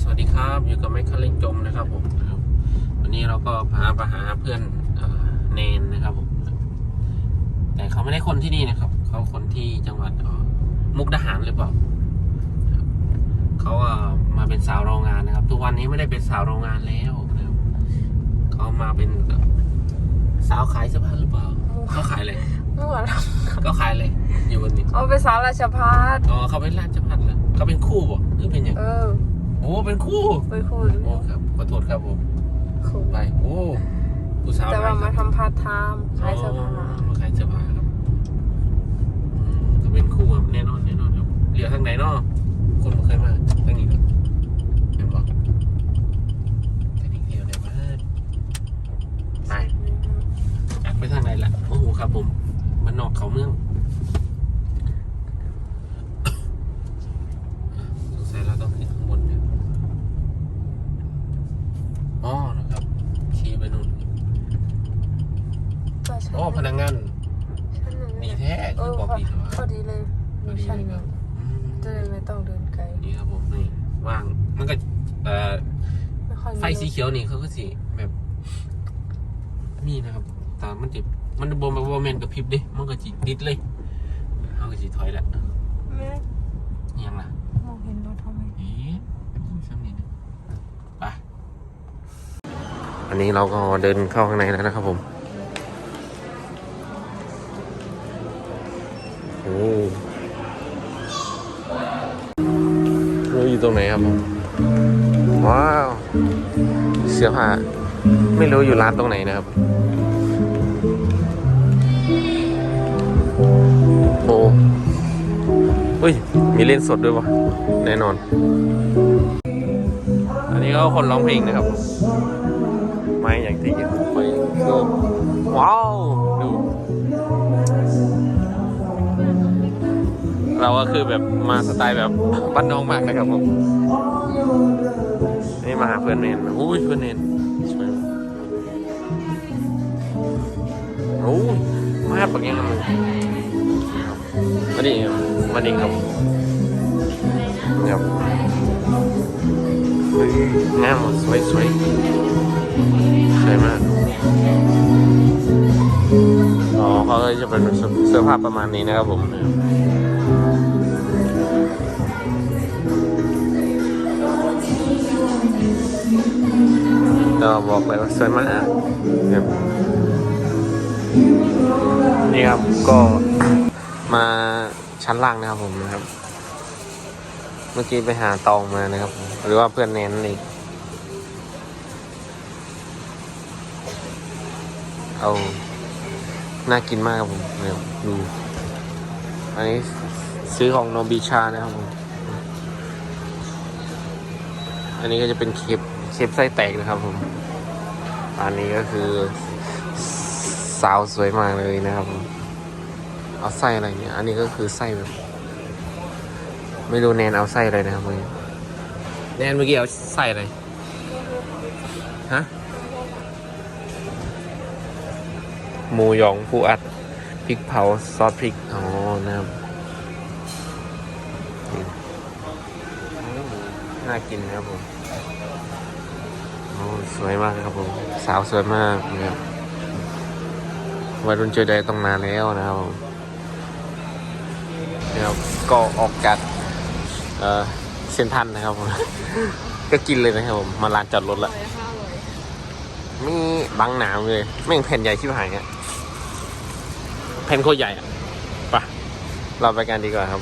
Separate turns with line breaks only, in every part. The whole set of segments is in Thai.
สวัสดีครับ อยู่กับแมคคาเร่งจมนะครับผมนะครับวันนี้เราก็พาไปหาเพื่อนเอ่อเนนนะครับผม แต่เขาไม่ได้คนที่นี่นะครับ เขาคนที่จังหวัดเอ่อมุกดาหารหรือเปล่าครับเขาก็มาเป็นสาวโรงงานนะครับ ทุกวันนี้ไม่ได้เป็นสาวโรงงานแล้วนะครับเขามาเป็นสาวขายเสื้อผ้าหรือเปล่าเขาขายอะไร
เมื่อวาน
ก็ขายเลยอยู่วันนี้
เอาไปสาวราชพัฒ
อ๋อเขาเป็นราชพัฒน์เหรอเขาเป็นคู่บ่หรือเป็นอย่าง
เออ
โอ้เป็นคู่
ไปคุย
โอ้ครับขอโทษครับผม
คุย
ไปโอ้ผู้สาว
แต่ว่า
ได้
มา
ครับ
ทำพาร์ทไทม์ขายเสื้อผ้า
มาขายเสื้อผ้าครับอืมก็เป็นคู่ครับแน่นอนแน่นอนครับเหลือทางไหนเนาะคนบ่เคยมาทางนี้ครับเห็นบอกทางนี้เดียวได้มาไปจากไปทางไหนล่ะโอ้โหครับผมมันนอกเขาเมืองสงสัยเราต้องขึ้นข้างบนเนี่ย อ๋อนะครับขี่ไปนู่น
ก็ใช่
โอ้พนักงาน
ชั้นหนึ่ง
ดี
นี่
แท้
เอ
คือ
อ
บอก
พอ
ดีแต่ว่า
พอดีเลย
พอ
มี
ดี
ชั้น
เลย
ห
ครั
นึ่
บ
ง
อืม
จะได้ไม่ต้องเดินไกล
นี่ครับผมนี่ว่างมันก็เอ่อ
ไม่ค่อยมี
ไฟสีเขียวนี่เขาก็สีแบบนี่นะครับแต่มันจิมันบอมแบบว่าแมนกับพริบดิมันก็จิดิดเลยเขาก็จิถอยละ
แม่
ยังล่ะ
มองเห็นรถทำไม
เอ๊ะซ้ำนี่นะไป อันนี้เราก็เดินเข้าข้างในแล้วนะครับผมโอ้เราอยู่ตรงไหนครับผมว้าว เสื้อผ้าไม่รู้อยู่ร้านตรงไหนนะครับ โอ้เฮ้ย มีเล่นสดด้วยวะแน่นอน อันนี้ก็คนร้องเพลงนะครับ อย่างที่เห็นไปคือว้าว ดู เราก็คือแบบมาสไตล์แบบบ้านนอกมากนะครับผม นี่มาหาเพื่อนเนนอุ้ยเพื่อนเนนสวยมากโอ้ยมาดปักยังเลยมาดิครับมาดิครับนี่ครับเฮ้ยงามอะสวยสวย สวยมาก อ๋อเขาก็จะเป็นเสื้อผ้าประมาณนี้นะครับผมก็บอกเลยว่าสวยมากนี่ครับก็มาชั้นล่างนะครับผมนะครับ เมื่อกี้ไปหาตองมานะครับ หรือว่าเพื่อนแนนนนเอง เอา น่ากินมากครับผมเนี่ยดู อันนี้ซื้อของโนบิชานะครับผม อันนี้ก็จะเป็นเคปเคปไส้แตกนะครับผม อันนี้ก็คือสาวสวยมากเลยนะครับผม เอาไส้อะไรเนี่ย อันนี้ก็คือไส้แบบ ไม่รู้แนนเอาไส้อะไรนะครับเมื่อกี้แนนเมื่อกี้เอาไส้อะไร ฮะ หมูหยองปูอัดพริกเผาซอสพริก อ๋อนะครับอืมน่ากินนะครับผมโอ้สวยมากครับผม สาวสวยมากนะครับวัยรุ่นเจอได้ต้องนานแล้วนะครับผมนะครับก็ออกจากเอ่อเซนทรันนะครับผม ก็กินเลยนะครับผม มาลานจอดรถละ มีบังหนาวเลย แม่งแผ่นใหญ่ที่หายเนี่ย แผ่นโคตรใหญ่อะไปเราไปกันดีกว่าครับ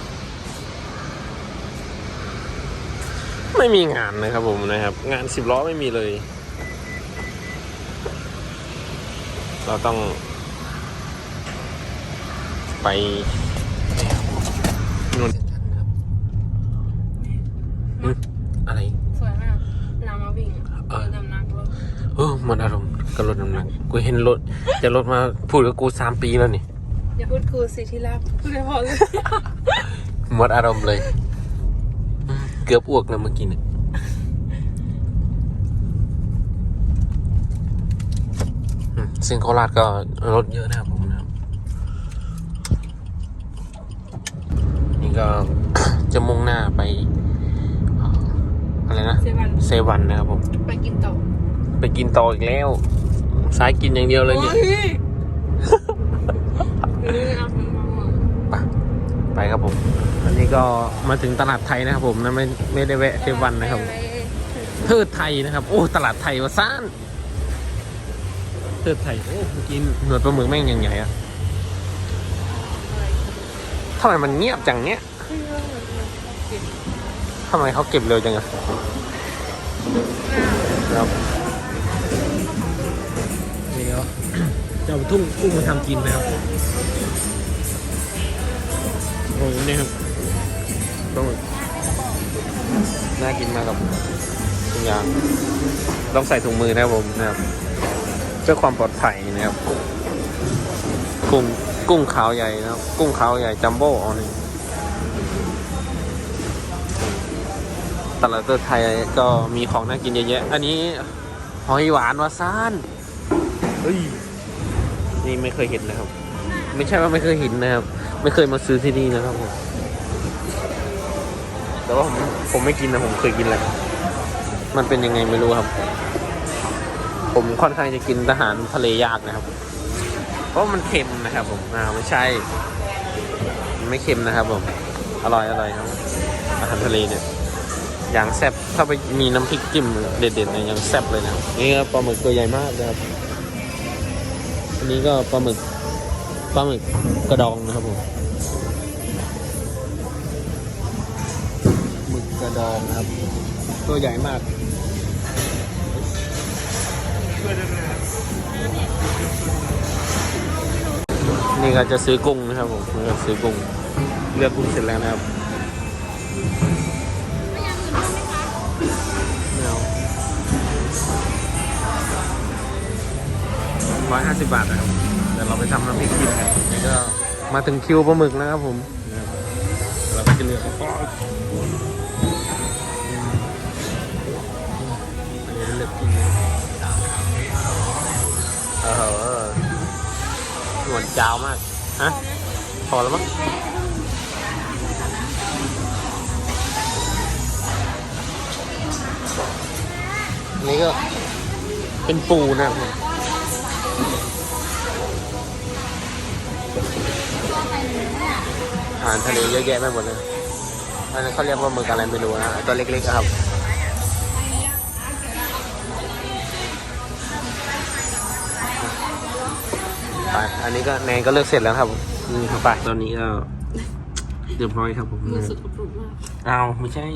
ไม่มีงานนะครับผมนะครับ งานสิบล้อไม่มีเลย เราต้อง ไปนู่นอืมอะไร
สวยมากน้ำมาวิ่ง
เออ
น้ำหนักรถ
เออหมดอารมณ์กับรถน้ำหนักกูเห็นรถ จะรถมาพูดกับกูสามปีแล้วนี่
อย่าพูดครูสิที่รักพูดได้พอเลย
หมดอารมณ์เลยอืมเกือบอ้วกแล้วเมื่อกี้เนี่ยอืมซึ่งโคราชก็รถเยอะนะครับผมนะครับ นี่ก็จะมุ่งหน้าไปเอ่ออะไรนะ
เซเว่น
เซวันนะครับผม
ไปกินต่อ
ไปกินต่ออีกแล้วสายกินอย่างเดียวเลยเนี่ย
โอ้ยเออเอาถึงมาหมด
ไป ไปครับผม อันนี้ก็มาถึงตลาดไทยนะครับผมนะไม่ไม่ได้แวะเซวันนะครับผมเทิดไทยนะครับ โอ้ตลาดไทยวะซ่านเทิดไทยโอ้กินหนวดปลาหมึกแม่งยังไงอะทำไมมันเงียบจังเนี้ยทำไมเขาเก็บเร็วจังอะครับนี่ก็จะเอาทุ่งกุ้งมาทำกินนะครับ โอ้นี่ครับต้องน่ากินมากครับทุกอย่างต้องใส่ถุงมือนะครับผมนะครับเพื่อความปลอดภัยนะครับ กุ้งกุ้งขาวใหญ่นะครับ กุ้งขาวใหญ่จัมโบ้เอาหนึ่งตลาดไทยก็มีของน่ากินเยอะแยะ อันนี้หอยหวานวาซานเฮ้ย นี่ไม่เคยเห็นนะครับ ไม่ใช่ว่าไม่เคยเห็นนะครับ ไม่เคยมาซื้อที่นี่นะครับผม แต่ว่าผมผมไม่กินนะผมเคยกินแล้วมันเป็นยังไงไม่รู้ครับ ผมค่อนข้างจะกินอาหารทะเลยากนะครับ เพราะมันเค็มนะครับ ผมอ่าไม่ใช่ มันไม่เค็มนะครับ ผม อร่อยอร่อยครับ อาหารทะเลเนี่ยอย่างแซ่บถ้าไปมีน้ำพริกจิ้มเด็ดๆเนี่ยยังแซ่บเลยนะครับนี่ครับปลาหมึกตัวใหญ่มากนะครับ อันนี้ก็ปลาหมึก ปลาหมึกกระดองนะครับผมหมึกกระดองครับ ตัวใหญ่มากนี่ก็จะซื้อกุ้งนะครับผมนี่ก็ซื้อกุ้งเลือกกุ้งเสร็จแล้วนะครับไม่เอาร้อยห้าสิบบาทนะครับ ดี๋ยวเราไปทำน้ำพริกกินกันนี่ก็มาถึงคิวปลาหมึกนะครับผมนะครับเราก็จะเลือกอ๋ออันนี้เลือกกินเออหนวดยาวมากฮะพอแล้วมั้งนนี้ก็เป็นปูนะครับ ทะเลเยอะแยะไปหมดเลยอันนั้นเขาเรียกว่าหมึกอะไรไม่รู้นะตัวเล็กๆอะครับไปอันนี้ก็แนนก็เลือกเสร็จแล้วครับนี่ครับไปตอนนี้ก็เรียบร้อยครับผม
มือสุดกระปุกมาก
เอาไม่ใช่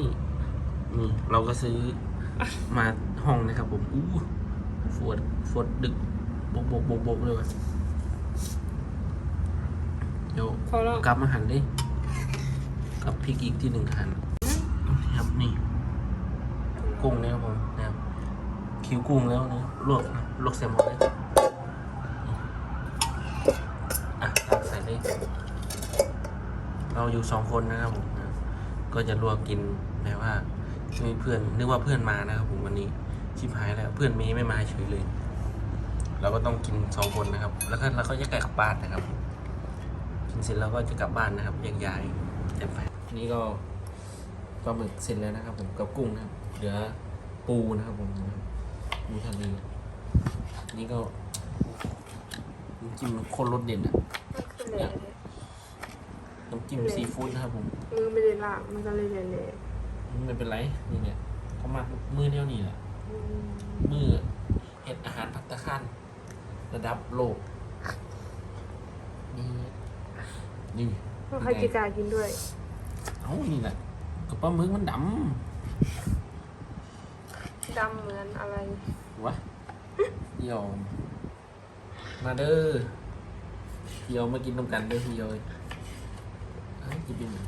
นี่เราก็ซื้อมาห้องนะครับผมอู้ฟวดฟวดดึกบกบกบกบกเลยว่ะเดี๋ยว
พอแล้ว
กลับมาหันดิ กับพริกอีกที่หนึ่งหันนะครับนี่ กุ้งนะครับผมนะครับคิวกุ้งแล้วนะลวกนะลวกแซลมอนเลยอะตักใส่เลยเราอยู่สองคนนะครับผมนะก็จะลวกกินแบบว่ามีเพื่อนนึกว่าเพื่อนมานะครับผมวันนี้ชิบหายแล้วเพื่อนมย์ไม่มาเฉยเลย เราก็ต้องกินสองคนนะครับ แล้วก็เราก็แยกกลับบ้านนะครับ กินเสร็จแล้วก็จะกลับบ้านนะครับแยกย้ายเต็มไป นี่ก็ปลาหมึกเสร็จแล้วนะครับ ผมกับกุ้งนะครับ เหลือปูนะครับผมปูทะเลนี่ก็น้ำจิ้มโคตรรสเด็ดอะน้ำจิ้มซีฟู้ดนะครับผม
มือไม่ได้ล้างมันก็เลยเละ
ไม่เป็นไรนี่เนี่ยเขามามือเดียวนี่แหละ
ๆอืม
มือเห็ดอาหารพัตตาคารระดับโลก นี่นี่
เพราะใครจะกล้ากินด้วย
เอ้านี่แหละกระปลาหมึกมันด
ดำเหมือนอะไรำ
วะเหี่ยว มาเด้อเหี่ยวมากินน้ำกันเด้อเหี่ยวเอ้ยเอ้ยจะเป็นหยัง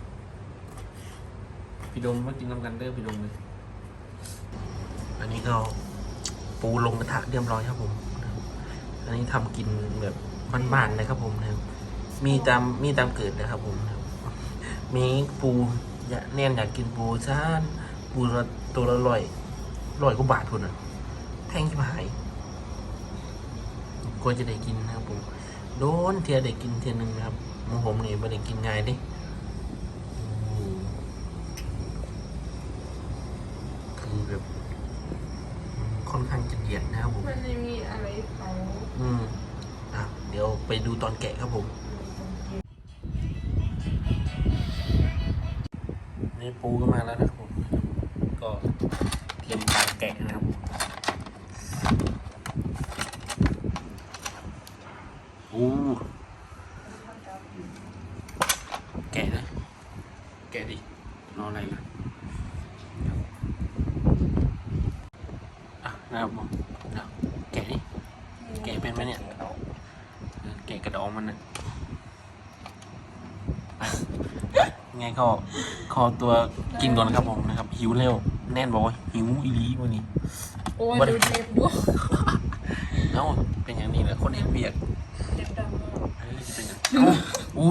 พี่ดมมากินน้ำกันเด้อพี่ดมเลยอันนี้ก็ปูลงกระทะเรียบร้อยครับผม อันนี้ทำกินแบบบ้านๆเลยครับผมนะครับมีตามมีตามเกิดนะครับผมนะครับ มีปูอยากแน่นอยากกินปูซ่านปูละตัวละร้อยร้อยกว่าบาทคนอะแพงชิบหายควรจะได้กินนะครับผมโดนเทียได้กินเทียหนึงนะครับหมผมนี่ไม่ได้กินง่ายเดิคือแบบค่อนข้างจะเดียดนะครับผม
มันไม่มีอะไรเขา
อืมอะเดี๋ยวไปดูตอนแกะครับผม ปูก็มาแล้วนะครับผมก็เตรียมการแกะนะครับผมอู้แกะนะแกะดิรออะไรล่ะอะนะครับผมอะแกะดิแกะเป็นไหมเนี่ยแกะกระดองมันนะไงก็ ขอตัวกินก่อนครับผมนะครับหิวเร็วแน่นบอกว่าหิวอีหลีวันนี้
โอ้ย
บ่ได้
ดูเจ็บด้วย
เอ้าเป็นอย่างนี้แหละคนเห็นเบียก
เจ็บดำมาก
เฮ้ยเป็นอย่างเอ้าอู้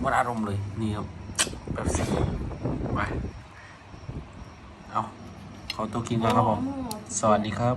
หมดอารมณ์เลยนี่ครับแบบสีไปเอาขอตัวกินก่อนครับผม สวัสดีครับ